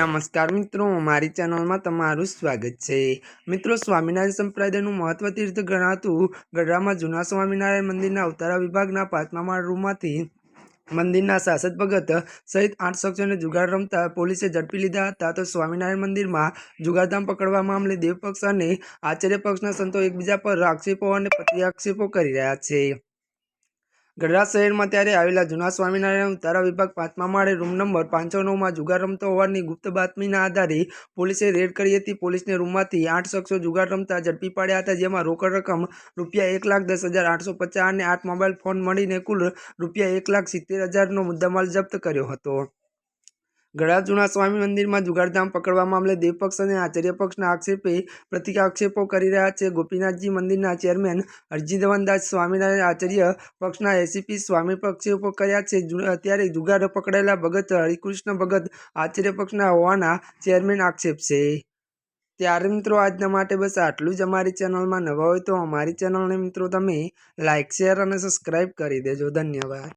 નમસ્કાર મિત્રો, મારી ચેનલમાં તમારું સ્વાગત છે. મિત્રો, સ્વામિનારાયણ સંપ્રદાયનું મહત્વ તીર્થ ગણાતું ગઢડામાં જૂના સ્વામિનારાયણ મંદિરના ઉતારા વિભાગના પાંચમા માળ રૂમમાંથી મંદિરના શાસક ભગત સહિત આઠ શખ્સોને જુગાર રમતા પોલીસે ઝડપી લીધા હતા તો સ્વામિનારાયણ મંદિરમાં જુગારધામ પકડવા મામલે દેવપક્ષ અને આચાર્ય પક્ષના સંતો એકબીજા પર આક્ષેપો અને પ્રતિ આક્ષેપો કરી રહ્યા છે. ગઢડા શહેરમાં ત્યારે આવેલા જૂના સ્વામિનારાયણ તારા વિભાગ પાંચમા માળે રૂમ નંબર પાંચસો નવમાં જુગાર રમતો હોવાની ગુપ્ત બાતમીના આધારે પોલીસે રેડ કરી હતી. પોલીસને રૂમમાંથી આઠ શખ્સો જુગાર રમતા ઝડપી પાડ્યા હતા, જેમાં રોકડ રકમ રૂપિયા એક લાખ દસ હજાર આઠસો પચાસ અને આઠ મોબાઈલ ફોન મળીને કુલ રૂપિયા એક લાખ સિત્તેર હજારનો મુદ્દામાલ જપ્ત કર્યો હતો. ગળા જૂના સ્વામી મંદિરમાં જુગારધામ પકડવા મામલે દેવપક્ષ અને આચાર્ય પક્ષના આક્ષેપે પ્રતિક આક્ષેપો કરી રહ્યા છે. ગોપીનાથજી મંદિરના ચેરમેન અરજીધવનદાસ સ્વામિનારાયણ આચાર્ય પક્ષના એસીપી સ્વામી આક્ષેપો કર્યા છે. અત્યારે જુગાર પકડાયેલા ભગત હરિકૃષ્ણ ભગત આચાર્ય પક્ષના હોવાના ચેરમેન આક્ષેપ છે. ત્યારે મિત્રો આજના માટે બસ આટલું જ અમારી ચેનલમાં નવા હોય તો અમારી ચેનલને મિત્રો તમે લાઇક શેર અને સબસ્ક્રાઈબ કરી દેજો. ધન્યવાદ.